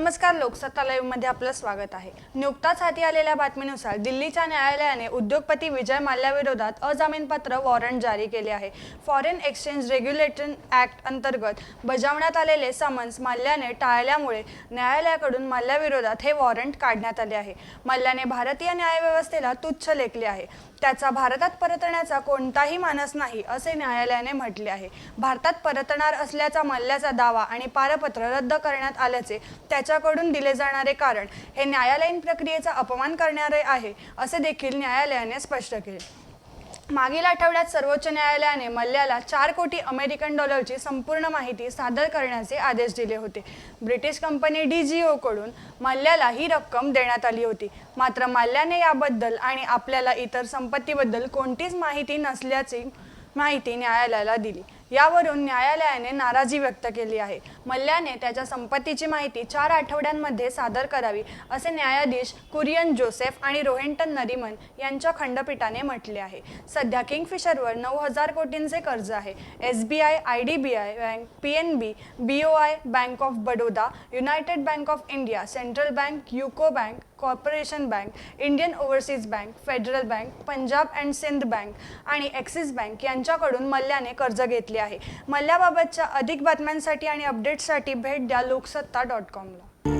नमस्कार लोकसत्ता लाईव्हमध्ये आपलं स्वागत आहे. नुकताच हाती आलेल्या बातमीनुसार दिल्लीच्या न्यायालयाने उद्योगपती विजय माल्याविरोधात अजामीनपात्र वॉरंट जारी केले आहे. फॉरेन एक्सचेंज रेग्युलेशन ऍक्ट अंतर्गत बजावण्यात आलेले समन्स माल्याने टाळल्यामुळे न्यायालयाकडून माल्याविरोधात हे वॉरंट काढण्यात आले आहे. मल्ल्याने भारतीय न्यायव्यवस्थेला तुच्छ लेखले आहे. त्याचा भारतात परतण्याचा कोणताही मानस नाही असे न्यायालयाने म्हटले आहे. भारतात परतणार असल्याचा मल्ल्याचा दावा आणि पारपत्र रद्द करण्यात आल्याचे त्याच्याकडून दिले जाणारे कारण हे न्यायालयीन प्रक्रियेचा अपमान करणारे आहे असे देखील न्यायालयाने स्पष्ट केले. मागील आठवड्यात सर्वोच्च न्यायालयाने मल्ल्याला चार कोटी अमेरिकन डॉलरची संपूर्ण माहिती सादर करण्याचे आदेश दिले होते. ब्रिटिश कंपनी डी कडून मल्ल्याला ही रक्कम देण्यात आली होती. मात्र मल्ल्याने याबद्दल आणि आपल्याला इतर संपत्तीबद्दल कोणतीच माहिती नसल्याची माहिती न्यायालयाला दिली. यावरून न्यायालयाने नाराजी व्यक्त केली आहे. मल्ल्याने त्याच्या संपत्तीची माहिती चार आठवड्यांमध्ये सादर करावी असे न्यायाधीश कुरियन जोसेफ आणि रोहेंटन नरिमन यांच्या खंडपीठाने म्हटले आहे. सध्या किंगफिशरवर नऊ हजार कोटींचे कर्ज आहे. S B I I D B I bank P N B B O I bank of Baroda united bank of India central bank UCO bank corporation bank Indian overseas bank federal bank Punjab and Sind bank आणि Axis bank यांच्याकडून मल्ल्याने कर्ज घेतले आहे. मल्ल्याबाबतच्या अधिक बातम्यांसाठी आणि अपडेट्ससाठी भेट द्या लोकसत्ता डॉट कॉमला.